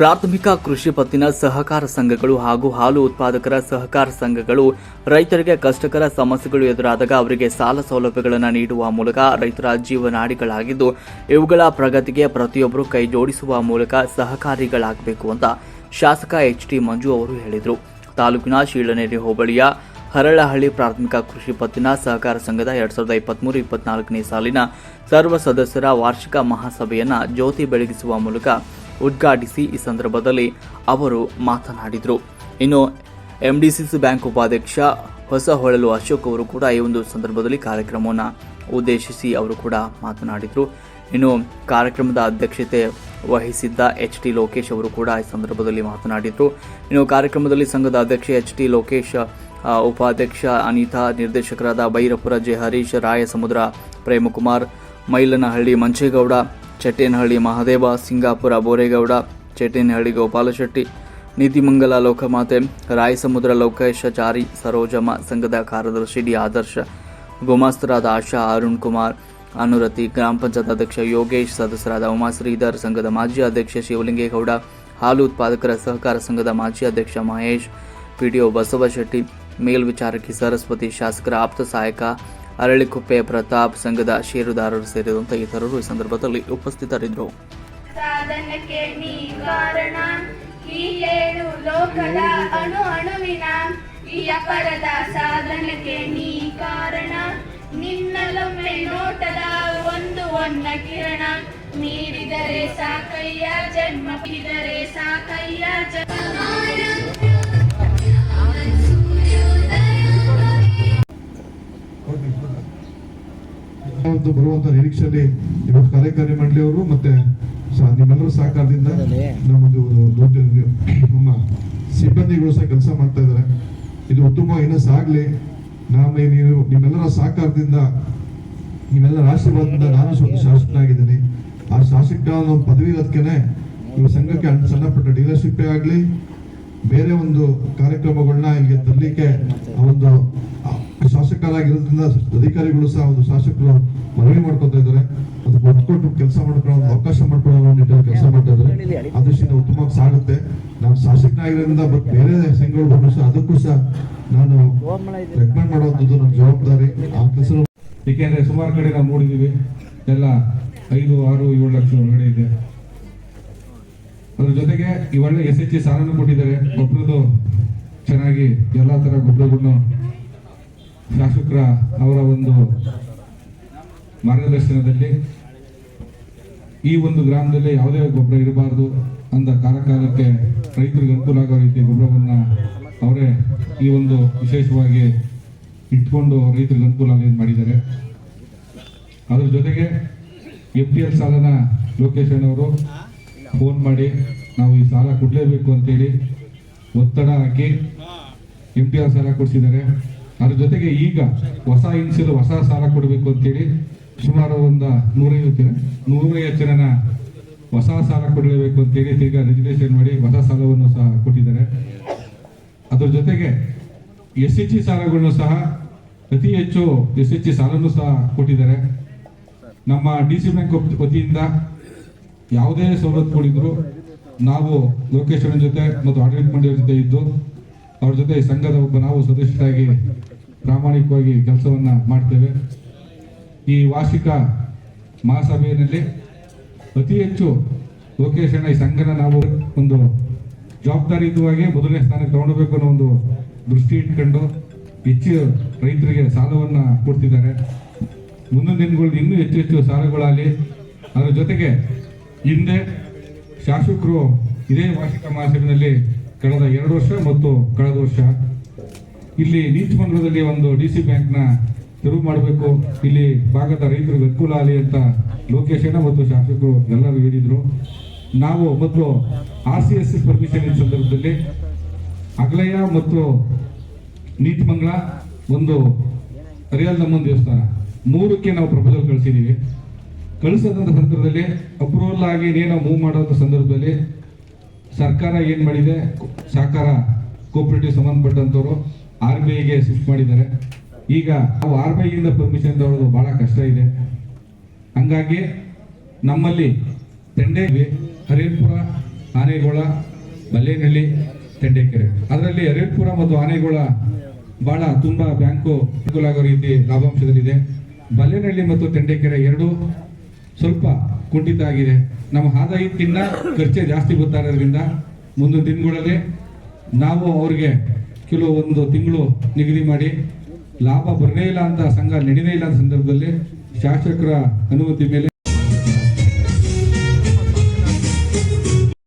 ಪ್ರಾಥಮಿಕ ಕೃಷಿ ಪತ್ತಿನ ಸಹಕಾರ ಸಂಘಗಳು ಹಾಗೂ ಹಾಲು ಉತ್ಪಾದಕರ ಸಹಕಾರ ಸಂಘಗಳು ರೈತರಿಗೆ ಕಷ್ಟಕರ ಸಮಸ್ಯೆಗಳು ಎದುರಾದಾಗ ಅವರಿಗೆ ಸಾಲ ಸೌಲಭ್ಯಗಳನ್ನು ನೀಡುವ ಮೂಲಕ ರೈತರ ಜೀವನಾಡಿಗಳಾಗಿದ್ದು, ಇವುಗಳ ಪ್ರಗತಿಗೆ ಪ್ರತಿಯೊಬ್ಬರು ಕೈ ಜೋಡಿಸುವ ಮೂಲಕ ಸಹಕಾರಿಗಳಾಗಬೇಕು ಅಂತ ಶಾಸಕ ಎಚ್ ಟಿ ಮಂಜು ಅವರು ಹೇಳಿದರು. ತಾಲೂಕಿನ ಶೀಳನೇರಿ ಹೋಬಳಿಯ ಹರಳಹಳ್ಳಿ ಪ್ರಾಥಮಿಕ ಕೃಷಿ ಪತ್ತಿನ ಸಹಕಾರ ಸಂಘದ ಎರಡ್ ಸಾವಿರದ ಇಪ್ಪತ್ಮೂರು ಇಪ್ಪತ್ನಾಲ್ಕನೇ ಸಾಲಿನ ಸರ್ವ ಸದಸ್ಯರ ವಾರ್ಷಿಕ ಮಹಾಸಭೆಯನ್ನು ಜ್ಯೋತಿ ಬೆಳಗಿಸುವ ಮೂಲಕ ಉದ್ಘಾಟಿಸಿ ಈ ಸಂದರ್ಭದಲ್ಲಿ ಅವರು ಮಾತನಾಡಿದರು. ಇನ್ನು ಎಂಡಿಸಿಸಿ ಬ್ಯಾಂಕ್ ಉಪಾಧ್ಯಕ್ಷ ಹೊಸ ಹೊಳಲು ಅಶೋಕ್ ಅವರು ಕೂಡ ಈ ಒಂದು ಸಂದರ್ಭದಲ್ಲಿ ಕಾರ್ಯಕ್ರಮವನ್ನು ಉದ್ದೇಶಿಸಿ ಅವರು ಕೂಡ ಮಾತನಾಡಿದರು. ಇನ್ನು ಕಾರ್ಯಕ್ರಮದ ಅಧ್ಯಕ್ಷತೆ ವಹಿಸಿದ್ದ ಎಚ್ ಟಿ ಲೋಕೇಶ್ ಅವರು ಕೂಡ ಈ ಸಂದರ್ಭದಲ್ಲಿ ಮಾತನಾಡಿದರು. ಇನ್ನು ಕಾರ್ಯಕ್ರಮದಲ್ಲಿ ಸಂಘದ ಅಧ್ಯಕ್ಷ ಎಚ್ ಟಿ ಲೋಕೇಶ್ ಉಪಾಧ್ಯಕ್ಷ ಅನಿತಾ, ನಿರ್ದೇಶಕರಾದ ಬೈರಪುರ ಜೆ ಹರೀಶ್, ರಾಯಸಮುದ್ರ ಪ್ರೇಮಕುಮಾರ್, ಮೈಲನಹಳ್ಳಿ ಮಂಚೇಗೌಡ ಚಟ್ಟೇನಹಳ್ಳಿ ಮಹದೇವ, ಸಿಂಗಾಪುರ ಬೋರೇಗೌಡ ಚಟ್ಟೇನಹಳ್ಳಿ ಗೋಪಾಲಶೆಟ್ಟಿ ನೀತಿಮಂಗಲ ಲೋಕಮಾತೆ, ರಾಯಸಮುದ್ರ ಲೋಕೇಶಾಚಾರಿ ಸರೋಜಮ್ಮ ಸಂಘದ ಕಾರ್ಯದರ್ಶಿ ಡಿ ಆದರ್ಶ, ಗುಮಾಸ್ತರಾದ ಆಶಾ, ಅರುಣ್ ಕುಮಾರ್, ಅನುರತಿ ಗ್ರಾಮ ಪಂಚಾಯತ್ ಅಧ್ಯಕ್ಷ ಯೋಗೇಶ್, ಸದಸ್ಯರಾದ ಉಮಾ ಶ್ರೀಧರ್ ಸಂಘದ ಮಾಜಿ ಅಧ್ಯಕ್ಷ ಶಿವಲಿಂಗೇಗೌಡ, ಹಾಲು ಉತ್ಪಾದಕರ ಸಹಕಾರ ಸಂಘದ ಮಾಜಿ ಅಧ್ಯಕ್ಷ ಮಹೇಶ್, ಪಿಡಿಒ ಬಸವಶೆಟ್ಟಿ, ಮೇಲ್ವಿಚಾರಕಿ ಸರಸ್ವತಿ, ಶಾಸಕರ ಆಪ್ತ ಸಹಾಯಕ ಅರಳಿಕುಪ್ಪೆ ಪ್ರತಾಪ್ ಸಂಘದ ಷೇರುದಾರರು ಸೇರಿದಂತೆ ಇತರರು ಈ ಸಂದರ್ಭದಲ್ಲಿ ಉಪಸ್ಥಿತರಿದ್ದರು. ಈ ಅಪರದ ಸಾಧನಕ್ಕೆ ನೀ ಕಾರಣ. ನಿನ್ನಲೊಮ್ಮೆ ನೋಟದ ಒಂದು ಒನ್ನ ಕಿರಣ, ನೀಡಿದರೆ ಸಾಕಯ್ಯ ಜನ್ಮ ಸಾಕಯ್ಯ ಜನ್ಮ ಒಂದು ಬರುವಂತ ನಿರೀಕ್ಷೆಯಲ್ಲಿ ಇವತ್ತು ಕಾರ್ಯಕಾರಿ ಮಂಡಳಿಯವರು ಮತ್ತೆ ನಿಮ್ಮೆಲ್ಲರ ಸಹಕಾರದಿಂದ ನಮ್ಮದು ದೊಡ್ಡ ನಮ್ಮ ಸಿಬ್ಬಂದಿಗಳು ಸಹ ಕೆಲಸ ಮಾಡ್ತಾ ಇದ್ದಾರೆ. ಇದು ಉತ್ತಮ ಇನ್ನೂ ಸಾಗ್ಲಿ. ನಾನು ನೀವು ನಿಮ್ಮೆಲ್ಲರ ಸಹಕಾರದಿಂದ ನಿಮ್ಮೆಲ್ಲರ ಆಶೀರ್ವಾದದಿಂದ ನಾನು ಸ್ವಲ್ಪ ಶಾಸಕನಾಗಿದ್ದೀನಿ. ಆ ಶಾಸಕ ಒಂದು ಪದವಿ ಇರೋದಕ್ಕೆ ಇವು ಸಂಘಕ್ಕೆ ಸಣ್ಣಪಟ್ಟ ಸಣ್ಣ ಪುಟ್ಟ ಡೀಲರ್ಶಿಪ್ಪೇ ಆಗಲಿ ಬೇರೆ ಒಂದು ಕಾರ್ಯಕ್ರಮಗಳನ್ನ ಇಲ್ಲಿಗೆ ತರಲಿಕ್ಕೆ ಆ ಒಂದು ಆ ಆಗಿರೋದ್ರಿಂದ ಅಧಿಕಾರಿಗಳು ಸಹ ಒಂದು ಶಾಸಕರು ಮನವಿ ಮಾಡ್ಕೊತಾ ಇದ್ದಾರೆ. ಅದಕ್ಕೆ ಒತ್ತು ಕೊಟ್ಟು ಕೆಲಸ ಮಾಡ್ಕೊಳ್ಳೋ ಒಂದು ಅವಕಾಶ ಮಾಡ್ಕೊಳ್ಳೋ ನಿಟ್ಟಿನಲ್ಲಿ ಕೆಲಸ ಮಾಡ್ತಾ ಇದ್ದಾರೆ. ಆದಷ್ಟು ಉತ್ತಮವಾಗಿ ಸಾಗುತ್ತೆ. ನಾನು ಶಾಸಕನಾಗಿರೋದ್ರಿಂದ ಬಟ್ ಬೇರೆ ಸಂಘಗಳು ಬಂದ್ರು ಸಹ ಅದಕ್ಕೂ ಸಹ ನಾನು ರೆಕಮೆಂಡ್ ಮಾಡುವಂಥದ್ದು ನನ್ನ ಜವಾಬ್ದಾರಿ. ಆ ಕೆಲಸ ಏಕೆಂದ್ರೆ ಸುಮಾರು ಕಡೆ ನಾವು ನೋಡಿದ್ದೀವಿ. ಎಲ್ಲ ಐದು ಆರು ಏಳು ಲಕ್ಷ ಒಳಗಡೆ ಇದೆ. ಅದ್ರ ಜೊತೆಗೆ ಇವೆಲ್ಲ ಎಸ್ ಎಚ್ ಸಾಲನ್ನು ಕೊಟ್ಟಿದ್ದಾರೆ. ಗೊಬ್ಬರದ್ದು ಚೆನ್ನಾಗಿ ಎಲ್ಲಾ ತರ ಗೊಬ್ಬರಗಳನ್ನು ಶಾಸಕರ ಅವರ ಒಂದು ಮಾರ್ಗದರ್ಶನದಲ್ಲಿ ಈ ಒಂದು ಗ್ರಾಮದಲ್ಲಿ ಯಾವುದೇ ಗೊಬ್ಬರ ಇರಬಾರದು ಅಂದ ಕಾಲಕಾಲಕ್ಕೆ ರೈತರಿಗೆ ಅನುಕೂಲ ಆಗೋ ರೀತಿ ಗೊಬ್ಬರವನ್ನು ಅವರೇ ಈ ಒಂದು ವಿಶೇಷವಾಗಿ ಇಟ್ಕೊಂಡು ರೈತರಿಗೆ ಅನುಕೂಲ ಆಗಲಿ ಮಾಡಿದ್ದಾರೆ. ಅದ್ರ ಜೊತೆಗೆ ಎಫ್ ಟಿ ಎಲ್ ಸಾಲನ ಲೋಕೇಶನ್ ಅವರು ಫೋನ್ ಮಾಡಿ ನಾವು ಈ ಸಾಲ ಕೊಡಲೇಬೇಕು ಅಂತೇಳಿ ಒತ್ತಡ ಹಾಕಿ ಎಫ್ ಟಿ ಆರ್ ಸಾಲ ಕೊಡಿಸಿದ್ದಾರೆ. ಅದ್ರ ಜೊತೆಗೆ ಈಗ ಹೊಸ ಇನ್ಸಿಲ್, ಹೊಸ ಸಾಲ ಕೊಡಬೇಕು ಅಂತೇಳಿ ಸುಮಾರು ಒಂದು ನೂರೈವತ್ತು ಜನ ನೂರೈವತ್ತು ಜನನ ಹೊಸ ಸಾಲ ಕೊಡಲೇಬೇಕು ಅಂತೇಳಿ ತಿರ್ಗಾ ರಿಜಿಸ್ಟ್ರೇಷನ್ ಮಾಡಿ ಹೊಸ ಸಾಲವನ್ನು ಸಹ ಕೊಟ್ಟಿದ್ದಾರೆ. ಅದ್ರ ಜೊತೆಗೆ ಎಸ್ ಎಚ್ ಸಿ ಸಾಲಗಳನ್ನು ಸಹ ಅತಿ ಹೆಚ್ಚು ಎಸ್ ಎಚ್ ಸಿ ಸಾಲನ್ನು ಸಹ ಕೊಟ್ಟಿದ್ದಾರೆ. ನಮ್ಮ ಡಿ ಸಿ ಬ್ಯಾಂಕ್ ವತಿಯಿಂದ ಯಾವುದೇ ಸವಲತ್ತು ಕೊಡಿದ್ರು ನಾವು ಲೋಕೇಶ್ವರನ ಜೊತೆ ಮತ್ತು ಆಡಳಿತ ಮಂಡಳಿಯ ಜೊತೆ ಇದ್ದು ಅವ್ರ ಜೊತೆ ಸಂಘದ ಒಬ್ಬ ನಾವು ಸದಸ್ಯರಾಗಿ ಪ್ರಾಮಾಣಿಕವಾಗಿ ಕೆಲಸವನ್ನ ಮಾಡ್ತೇವೆ. ಈ ವಾರ್ಷಿಕ ಮಹಾಸಭೆಯಲ್ಲಿ ಅತಿ ಹೆಚ್ಚು ಲೋಕೇಶನ ಈ ಸಂಘನ ನಾವು ಒಂದು ಜವಾಬ್ದಾರಿಯುತವಾಗಿ ಮೊದಲನೇ ಸ್ಥಾನಕ್ಕೆ ತಗೊಂಡೋಗ್ಬೇಕು ಅನ್ನೋ ಒಂದು ದೃಷ್ಟಿ ಇಟ್ಕೊಂಡು ಹೆಚ್ಚು ರೈತರಿಗೆ ಸಾಲವನ್ನು ಕೊಡ್ತಿದ್ದಾರೆ. ಮುಂದಿನ ದಿನಗಳು ಇನ್ನೂ ಹೆಚ್ಚು ಹೆಚ್ಚು ಸಾಲಗಳಾಗಲಿ, ಅದರ ಜೊತೆಗೆ ಹಿಂದೆ ಶಾಸಕರು ಇದೇ ವಾರ್ಷಿಕ ಮಹಾಸಭೆಯಲ್ಲಿ ಕಳೆದ ಎರಡು ವರ್ಷ ಮತ್ತು ಕಳೆದ ವರ್ಷ ಇಲ್ಲಿ ನೀತಿಮಂಡಲದಲ್ಲಿ ಒಂದು ಡಿ ಸಿ ಬ್ಯಾಂಕ್ನ ತೆರವು ಮಾಡಬೇಕು. ಇಲ್ಲಿ ಭಾಗದ ರೈತರು ಅನುಕೂಲ ಆಗಲಿ ಅಂತ ಲೋಕೇಶನ ಮತ್ತು ಶಾಸಕರು ಎಲ್ಲರೂ ಹೇಳಿದರು. ನಾವು ಮೊದಲು ಆರ್ ಸಿ ಎಸ್ ಪರ್ಮಿಷನ್ ಸಂದರ್ಭದಲ್ಲಿ ಅಗಲಯ್ಯ ಮತ್ತು ನೀತಿಮಂಗಲ ಒಂದು ಅರಿಯಲ್ ನಮ್ಮೊಂದು ದೇವಸ್ಥಾನ. ಮೂರಕ್ಕೆ ನಾವು ಪ್ರಪೋಸಲ್ ಕಳಿಸಿದ್ದೀವಿ ಕಳಿಸದಂತ ಸಂದರ್ಭದಲ್ಲಿ ಅಪ್ರೂವಲ್ ಆಗಿ ನೇನ ಮೂವ್ ಮಾಡೋಂಥ ಸಂದರ್ಭದಲ್ಲಿ ಸರ್ಕಾರ ಏನು ಮಾಡಿದೆ? ಸಹಕಾರ ಕೋಪರೇಟಿವ್ ಸಂಬಂಧಪಟ್ಟಂತವರು ಆರ್ ಬಿ ಐಗೆ ಶಿಫ್ಟ್ ಮಾಡಿದ್ದಾರೆ. ಈಗ ನಾವು ಆರ್ ಬಿ ಐಯಿಂದ ಪರ್ಮಿಷನ್ ತಗೊಳ್ಳೋದು ಬಹಳ ಕಷ್ಟ ಇದೆ. ಹಂಗಾಗಿ ನಮ್ಮಲ್ಲಿ ತೆಂಡೆ ಹರಿಯಪುರ ಆನೆಗೋಳ, ಬಲ್ಲೇನಹಳ್ಳಿ, ತೆಂಡೆಕೆರೆ. ಅದರಲ್ಲಿ ಹರಿಯಪುರ ಮತ್ತು ಆನೆಗೋಳ ಬಹಳ ತುಂಬ ಬ್ಯಾಂಕು ಅನುಕೂಲ ಆಗೋ ರೀತಿ ಲಾಭಾಂಶದಲ್ಲಿದೆ. ಬಲ್ಲೇನಹಳ್ಳಿ ಮತ್ತು ತೆಂಡೆಕೆರೆ ಎರಡೂ ಸ್ವಲ್ಪ ಕುಂಠಿತ ಆಗಿದೆ. ನಮ್ಮ ಆದಾಯಕ್ಕಿಂತ ಖರ್ಚೆ ಜಾಸ್ತಿ ಬರ್ತಾ ಇರೋದ್ರಿಂದ ಮುಂದಿನ ದಿನಗಳಲ್ಲಿ ನಾವು ಅವ್ರಿಗೆ ಕೆಲವೊಂದು ತಿಂಗಳು ನಿಗದಿ ಮಾಡಿ ಲಾಭ ಬರಲೇ ಇಲ್ಲ ಅಂತ ಸಂಘ ನಡೀದೇ ಇಲ್ಲ ಅಂತ ಸಂದರ್ಭದಲ್ಲಿ ಶಾಸಕರ ಅನುಮತಿ ಮೇಲೆ